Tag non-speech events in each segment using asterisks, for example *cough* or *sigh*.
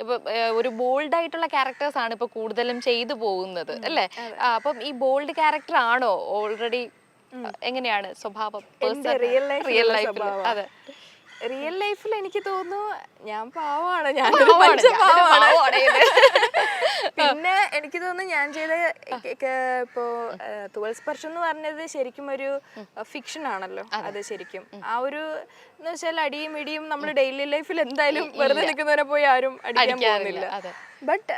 ഇപ്പൊ ഒരു ബോൾഡ് ആയിട്ടുള്ള ക്യാരക്ടേഴ്സ് ആണ് ഇപ്പൊ കൂടുതലും ചെയ്തു പോകുന്നത് അല്ലേ? അപ്പം ഈ ബോൾഡ് ക്യാരക്ടർ ആണോ? ഓൾറെഡി എങ്ങനെയാണ് സ്വഭാവം? റിയൽ ലൈഫ് റിയൽ ലൈഫിൽ അതെ. റിയൽ ലൈഫിൽ എനിക്ക് തോന്നുന്നു ഞാൻ പാവമാണ് ഞാൻ *laughs* പിന്നെ എനിക്ക് തോന്നുന്നു ഞാൻ ചെയ്ത ഇപ്പോ തുവൽ സ്പർശം എന്ന് പറഞ്ഞത് ശരിക്കും ഒരു ഫിക്ഷൻ ആണല്ലോ. അത്. ശരിക്കും. ആ ഒരു എന്ന് വെച്ചാൽ അടിയും ഇടിയും നമ്മൾ ഡെയിലി ലൈഫിൽ എന്തായാലും വെറുതെ നിൽക്കുന്നവരെ പോയി ആരും അടിക്കാൻ പോകുന്നില്ല. ബട്ട്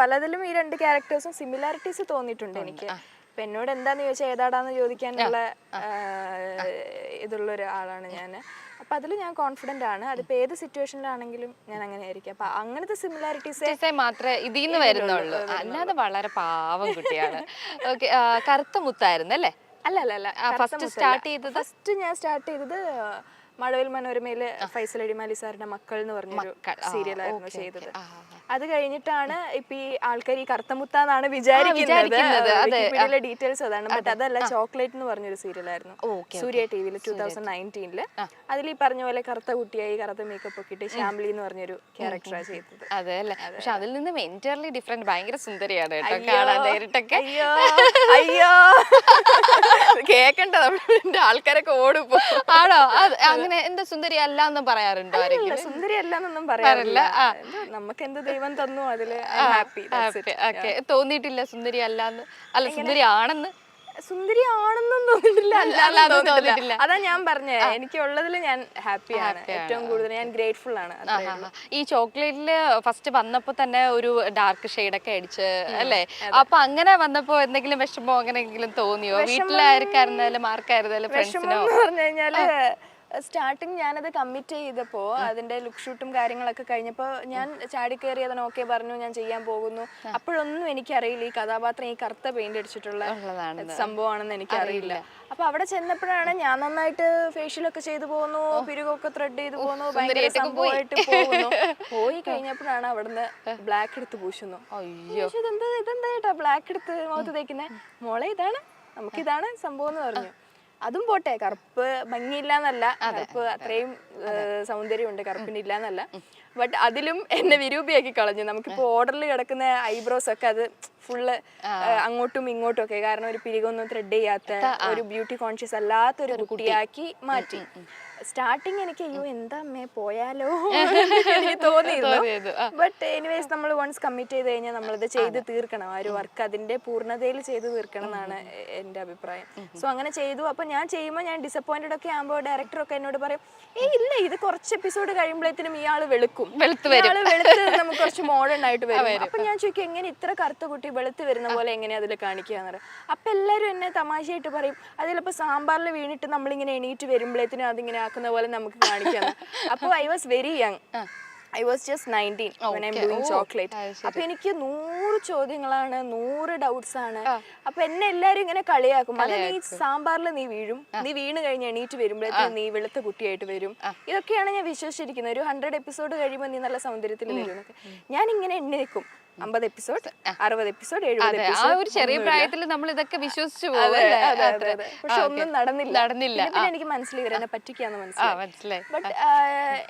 പലതിലും ഈ രണ്ട് ക്യാരക്ടേഴ്സും സിമിലാരിറ്റീസ് തോന്നിയിട്ടുണ്ട് എനിക്ക്. അപ്പൊ എന്നോട് എന്താന്ന് ചോദിച്ചാൽ ഏതാടാന്ന് ചോദിക്കാനുള്ള ഇതുള്ള ഒരാളാണ് ഞാൻ അപ്പൊ അതിൽ ഞാൻ കോൺഫിഡന്റ് ആണ്. അതിപ്പോ ഏത് സിറ്റുവേഷനിലാണെങ്കിലും ഞാൻ അങ്ങനെ ആയിരിക്കും അപ്പൊ അങ്ങനത്തെ സിമിലാരിറ്റീസ് മാത്രമേ ഇതിൽ നിന്ന് വരുന്നുള്ളൂ. അല്ലാതെ വളരെ പാവം കുട്ടിയാണ്. ഓക്കെ കറുത്ത മുത്തായിരുന്നു അല്ലേ? അല്ല അല്ല അല്ല ഫസ്റ്റ് സ്റ്റാർട്ട് ചെയ്തത്? ഫസ്റ്റ് ഞാൻ സ്റ്റാർട്ട് ചെയ്തത് മഴവിൽ മനോരമയിലെ ഫൈസൽ അടിമാലി സാറിന്റെ മക്കൾ എന്ന് പറഞ്ഞൊരു സീരിയലായിരുന്നു ചെയ്തത്. അത് കഴിഞ്ഞിട്ടാണ് ഇപ്പൊ ഈ ആൾക്കാർ ഈ കറുത്തമുത്താന്നാണ് വിചാരിക്കുന്നത്. വിചാരിക്കുന്നത്, ഡീറ്റെയിൽസ് അതാണ്. ബട്ട് അതല്ല ചോക്ലേറ്റ് എന്ന് പറഞ്ഞൊരു സീരിയലായിരുന്നു സൂര്യ ടി വിയിൽ ടൂ തൗസൻഡ് നയന്റീനിൽ അതിൽ ഈ പറഞ്ഞ പോലെ കറുത്ത കുട്ടിയായി കറുത്ത മേക്കപ്പ് ഒക്കെ ഇട്ട് ശ്യാംലി എന്ന് പറഞ്ഞൊരു ക്യാരക്ടറാണ് ചെയ്തത്. അതെ അല്ലേ? പക്ഷെ അതിൽ നിന്ന് എന്റയർലി ഡിഫറെന്റ് ഭയങ്കര സുന്ദരിയാണ് കേട്ടോ കാണാൻ നേരിട്ടൊക്കെ. അയ്യോ *laughs* കേക്കണ്ട നമ്മുടെ ആൾക്കാരൊക്കെ ഓടിപ്പോ ആണോ? അങ്ങനെ എന്താ സുന്ദരി അല്ല എന്നും പറയാറുണ്ടോ സുന്ദരി സുന്ദരി അല്ലെന്നൊന്നും പറയാറില്ല. നമുക്ക് എന്ത് ദൈവം തന്നു അതിൽ. ഹാപ്പി ഓക്കെ തോന്നിയിട്ടില്ല സുന്ദരി അല്ലാന്ന്. അല്ല സുന്ദരി ആണെന്ന്. സുന്ദരി ആണെന്നും തോന്നിട്ടില്ല. തോന്നിയിട്ടില്ല. അതാ ഞാൻ പറഞ്ഞേ. എനിക്ക് ഉള്ളതിൽ ഞാൻ ഹാപ്പിയാണ് ഏറ്റവും കൂടുതൽ ഞാൻ ഗ്രേറ്റ്ഫുൾ ആണ്. ഈ ചോക്ലേറ്റിൽ ഫസ്റ്റ് വന്നപ്പോ തന്നെ ഒരു ഡാർക്ക് ഷെയ്ഡ് ഒക്കെ അടിച്ച് അല്ലേ? അപ്പൊ അങ്ങനെ വന്നപ്പോ എന്തെങ്കിലും വിഷമോ അങ്ങനെ എന്തെങ്കിലും തോന്നിയോ വീട്ടിലാർക്കായിരുന്നാലും ആർക്കായിരുന്നാലും ഫ്രണ്ട്സിനോ പറഞ്ഞു കഴിഞ്ഞാൽ സ്റ്റാർട്ടിങ് ഞാനത് കമ്മിറ്റ് ചെയ്തപ്പോ അതിന്റെ ലുക്ക് ഷൂട്ടും കാര്യങ്ങളൊക്കെ കഴിഞ്ഞപ്പോ ഞാൻ ചാടി അതിന് ഓക്കെ പറഞ്ഞു ഞാൻ ചെയ്യാൻ പോകുന്നു. അപ്പോഴൊന്നും എനിക്കറിയില്ല ഈ കഥാപാത്രം ഈ കറുത്ത പെയിന്റ് അടിച്ചിട്ടുള്ള. സംഭവമാണെന്ന് എനിക്കറിയില്ല. അപ്പൊ അവിടെ ചെന്നപ്പോഴാണ് ഞാൻ നന്നായിട്ട് ഫേഷ്യലൊക്കെ ചെയ്തു പോകുന്നു പിരുകൊക്കെ ത്രെഡ് ചെയ്തു പോകുന്നു ഭയങ്കര സംഭവമായിട്ട് പോകുന്നു. പോയി കഴിഞ്ഞപ്പോഴാണ് അവിടുന്ന് ബ്ലാക്ക് എടുത്ത് പൂശുന്നു. അയ്യോ. ഇതെന്താ ഇതെന്താ ബ്ലാക്ക് എടുത്ത് മുഖത്ത് തേക്കുന്നേ? മോളെ ഇതാണ് നമുക്കിതാണ് സംഭവം എന്ന് പറഞ്ഞു. അതും പോട്ടെ കറുപ്പ് ഭംഗിയില്ലാന്നല്ല. കറുപ്പ് അത്രയും സൗന്ദര്യമുണ്ട് കറുപ്പിന് ഇല്ലാന്നല്ല ബട്ട് അതിലും എന്നെ വിരൂപിയാക്കി കളഞ്ഞു. നമുക്കിപ്പോ ഓർഡറിൽ കിടക്കുന്ന ഐബ്രോസ് ഒക്കെ അത് ഫുള്ള് അങ്ങോട്ടും ഇങ്ങോട്ടും ഒക്കെ. കാരണം ഒരു പിരികൊന്നും ത്രെഡ് ചെയ്യാത്ത ഒരു ബ്യൂട്ടി കോൺഷ്യസ് അല്ലാത്ത ഒരു കുട്ടിയാക്കി മാറ്റി. സ്റ്റാർട്ടിങ് എനിക്ക് അയ്യോ എന്താ അമ്മേ പോയാലോ? *laughs* എനിക്ക് തോന്നിയിരുന്നു. ബട്ട് എനിവേസ് നമ്മൾ വൺസ് കമ്മിറ്റ് ചെയ്ത് കഴിഞ്ഞാൽ നമ്മളത് ചെയ്ത് തീർക്കണം. ആ ഒരു വർക്ക് അതിന്റെ പൂർണതയിൽ ചെയ്ത് തീർക്കണം എന്നാണ് എന്റെ എന്റെ അഭിപ്രായം സോ അങ്ങനെ ചെയ്തു. അപ്പൊ ഞാൻ ചെയ്യുമ്പോൾ ഞാൻ ഡിസപ്പോയിന്റഡ് ഒക്കെ ആകുമ്പോൾ ഡയറക്ടർ ഒക്കെ എന്നോട് പറയും ഏ ഇല്ല ഇത് കുറച്ച് എപ്പിസോഡ് കഴിയുമ്പോഴത്തേനും ഇയാൾ വെളുക്കും. വെളുത്ത് ഇയാൾ വെളുത്ത് നമുക്ക് കുറച്ച് മോഡേൺ ആയിട്ട് വരും. അപ്പൊ ഞാൻ ചോദിക്കും എങ്ങനെ ഇത്ര കറുത്ത കുട്ടി വെളുത്ത് വരുന്ന പോലെ എങ്ങനെ അതിൽ കാണിക്കുക? എന്ന് പറയും. അപ്പൊ എല്ലാരും എന്നെ തമാശയായിട്ട് പറയും. അതിലപ്പോ സാമ്പാറിൽ വീണിട്ട് നമ്മളിങ്ങനെ എണീറ്റ് വരുമ്പോഴത്തേനും അതിങ്ങനെ ആക്കുന്ന പോലെ നമുക്ക് കാണിക്കാം അപ്പൊ I was very young I was just nineteen I'm doing chocolate അപ്പൊ എനിക്ക് നൂറ് ചോദ്യങ്ങളാണ് നൂറ് ഡൗട്ട്സ് ആണ്. അപ്പൊ എന്നെ എല്ലാരും ഇങ്ങനെ കളിയാക്കും. അത് നീ സാമ്പാറിൽ നീ വീഴും. നീ വീണ് കഴിഞ്ഞ് എണീറ്റ് വരുമ്പോഴത്തേക്കും നീ വെളുത്ത കുട്ടിയായിട്ട് വരും. ഇതൊക്കെയാണ് ഞാൻ വിശ്വസിച്ചിരിക്കുന്നത്. ഒരു ഹൺഡ്രഡ് എപ്പിസോഡ് കഴിയുമ്പോൾ നീ നല്ല സൗന്ദര്യത്തിൽ വരും ഞാൻ ഇങ്ങനെ എണ്ണി നിൽക്കും അമ്പത് എപ്പിസോഡ് അറുപത് എപ്പിസോഡ് എഴുപത് ആ ഒരു ചെറിയ പ്രായത്തിൽ നമ്മൾ ഇതൊക്കെ വിശ്വസിച്ചു പക്ഷെ ഒന്നും നടന്നില്ല. നടന്നില്ല. പിന്നെ എനിക്ക് മനസ്സിലായി ഇവരെന്നെ പറ്റിക്കാന്ന് മനസ്സിലായി. ബട്ട്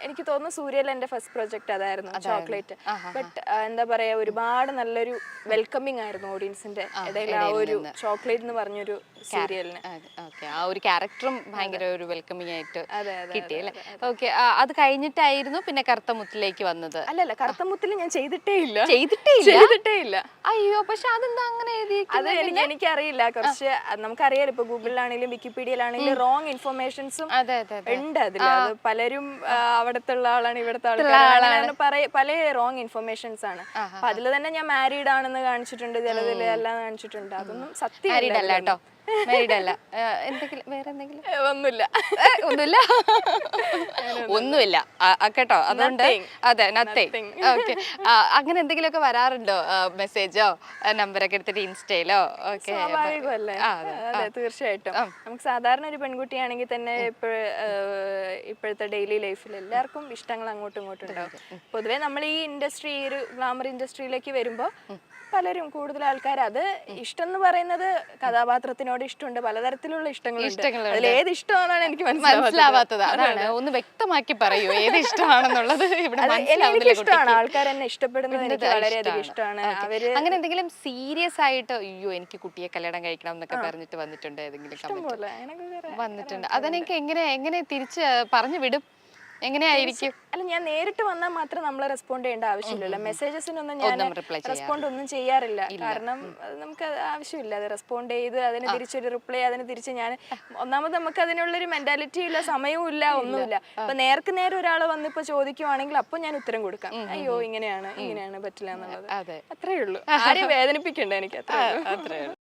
എനിക്ക് തോന്നുന്നു സൂര്യയിൽ എന്റെ ഫസ്റ്റ് പ്രോജക്റ്റ് അതായിരുന്നു ചോക്ലേറ്റ് ബട്ട് എന്താ പറയാ ഒരുപാട് നല്ലൊരു വെൽക്കമിങ് ആയിരുന്നു ഓഡിയൻസിന്റെ ഇടയിൽ ആ ഒരു ചോക്ലേറ്റ് എന്ന് പറഞ്ഞൊരു സീരിയലിന് ആ ഒരു ക്യാരക്ടറും ഭയങ്കര ഒരു വെൽക്കമിങ് ആയിട്ട് കിട്ടി അല്ലേ? ഓക്കെ അത് കഴിഞ്ഞിട്ടായിരുന്നു പിന്നെ കറുത്ത മുത്തിലേക്ക് വന്നത്. അല്ലല്ല കറുത്തമുത്തിൽ ഞാൻ ചെയ്തിട്ടേ ഇല്ല. ചെയ്തിട്ടേ ചെയ്തിട്ടേ ഇല്ല അയ്യോ പക്ഷെ അതെന്താ അങ്ങനെ അത് എനിക്ക് എനിക്കറിയില്ല. കുറച്ച് നമുക്കറിയാലോ ഇപ്പൊ ഗൂഗിളിലാണെങ്കിലും വിക്കിപീഡിയയിലാണെങ്കിലും റോങ് ഇൻഫർമേഷൻസും ഉണ്ട് അതിൽ പലരും ആ, അവിടത്തുള്ള ആളാണ് ഇവിടുത്തെ ആളാണ്. പല റോങ് ഇൻഫർമേഷൻസ് ആണ്. അപ്പൊ അതിൽ തന്നെ ഞാൻ മാരീഡ് ആണെന്ന് കാണിച്ചിട്ടുണ്ട് ചിലതിൽ എല്ലാം കാണിച്ചിട്ടുണ്ട്. അതൊന്നും സത്യം മാരീഡ് അല്ല കേട്ടോ. മാരീഡ് അല്ല. എന്തെങ്കിലും വേറെ എന്തെങ്കിലും? ഒന്നുമില്ല. ഒന്നുമില്ല? ഒന്നുമില്ല. കേട്ടോ? അതുകൊണ്ട് അതെ നത്തിങ് ഓക്കെ അങ്ങനെ എന്തെങ്കിലുമൊക്കെ വരാറുണ്ടോ? മെസ്സേജോ നമ്പറൊക്കെ എടുത്തിട്ട് ഇൻസ്റ്റയിലോ? ഓക്കെ തീർച്ചയായിട്ടും. നമുക്ക് സാധാരണ ഒരു പെൺകുട്ടിയാണെങ്കിൽ തന്നെ ഇപ്പോഴ ഇപ്പോഴത്തെ ഡെയിലി ലൈഫിൽ എല്ലാവർക്കും ഇഷ്ടങ്ങൾ അങ്ങോട്ടും ഇങ്ങോട്ടും ഉണ്ടാവും. പൊതുവേ നമ്മൾ ഈ ഇൻഡസ്ട്രി ഈ ഒരു ഗ്ലാമർ ഇൻഡസ്ട്രിയിലേക്ക് വരുമ്പോൾ പലരും കൂടുതൽ ആൾക്കാർ അത് ഇഷ്ടം എന്ന് പറയുന്നത് കഥാപാത്രത്തിനോട് ഇഷ്ടമുണ്ട് പലതരത്തിലുള്ള ഇഷ്ടങ്ങളുണ്ട്. അതിൽ ഏത് ഇഷ്ടമാണെന്നാണ് എനിക്ക് മനസ്സിലാവാത്തത്. അതാണ്. ഒന്ന് വ്യക്തമാക്കി പറയൂ ഏത് ഇഷ്ടമാണെന്നുള്ളത് ഇവിടെ ഇഷ്ടമാണ്. ആൾക്കാർ എന്നെ ഇഷ്ടപ്പെടുന്നത് എനിക്ക്. വളരെയധികം ഇഷ്ടമാണ്. അവർ അങ്ങനെ എന്തെങ്കിലും സീരിയസ് ആയിട്ട് അയ്യോ എനിക്ക് കുട്ടിയെ കല്യാണം കഴിക്കണം എന്നൊക്കെ പറഞ്ഞിട്ട് വന്നിട്ടുണ്ട് ഏതെങ്കിലും വന്നിട്ടുണ്ട്. അതെനിക്ക് എങ്ങനെ എങ്ങനെ തിരിച്ച് പറഞ്ഞു വിടും? എങ്ങനെയായിരിക്കും? അല്ല ഞാൻ നേരിട്ട് വന്നാൽ മാത്രം നമ്മൾ റെസ്പോണ്ട് ചെയ്യേണ്ട ആവശ്യമില്ലല്ലോ. മെസ്സേജസിനൊന്നും ഞാൻ റെസ്പോണ്ട് ഒന്നും ചെയ്യാറില്ല. കാരണം നമുക്ക് ആവശ്യമില്ല. അത് റെസ്പോണ്ട് ചെയ്ത് അതിന് തിരിച്ചൊരു റിപ്ലൈ അതിന് തിരിച്ച് ഞാൻ ഒന്നാമത് നമുക്ക് അതിനുള്ളൊരു മെന്റാലിറ്റി ഇല്ല സമയവും ഇല്ല ഒന്നുമില്ല. ഇപ്പൊ നേർക്ക് നേരെ ഒരാൾ വന്നിപ്പോ ചോദിക്കുവാണെങ്കിൽ അപ്പൊ ഞാൻ ഉത്തരം കൊടുക്കാം. അയ്യോ ഇങ്ങനെയാണ് ഇങ്ങനെയാണ് പറ്റില്ല എന്നുള്ളത്. അത്രേ ഉള്ളൂ. ആരെയും വേദനിപ്പിക്കണ്ട എനിക്ക് അത്രേ ഉള്ളൂ.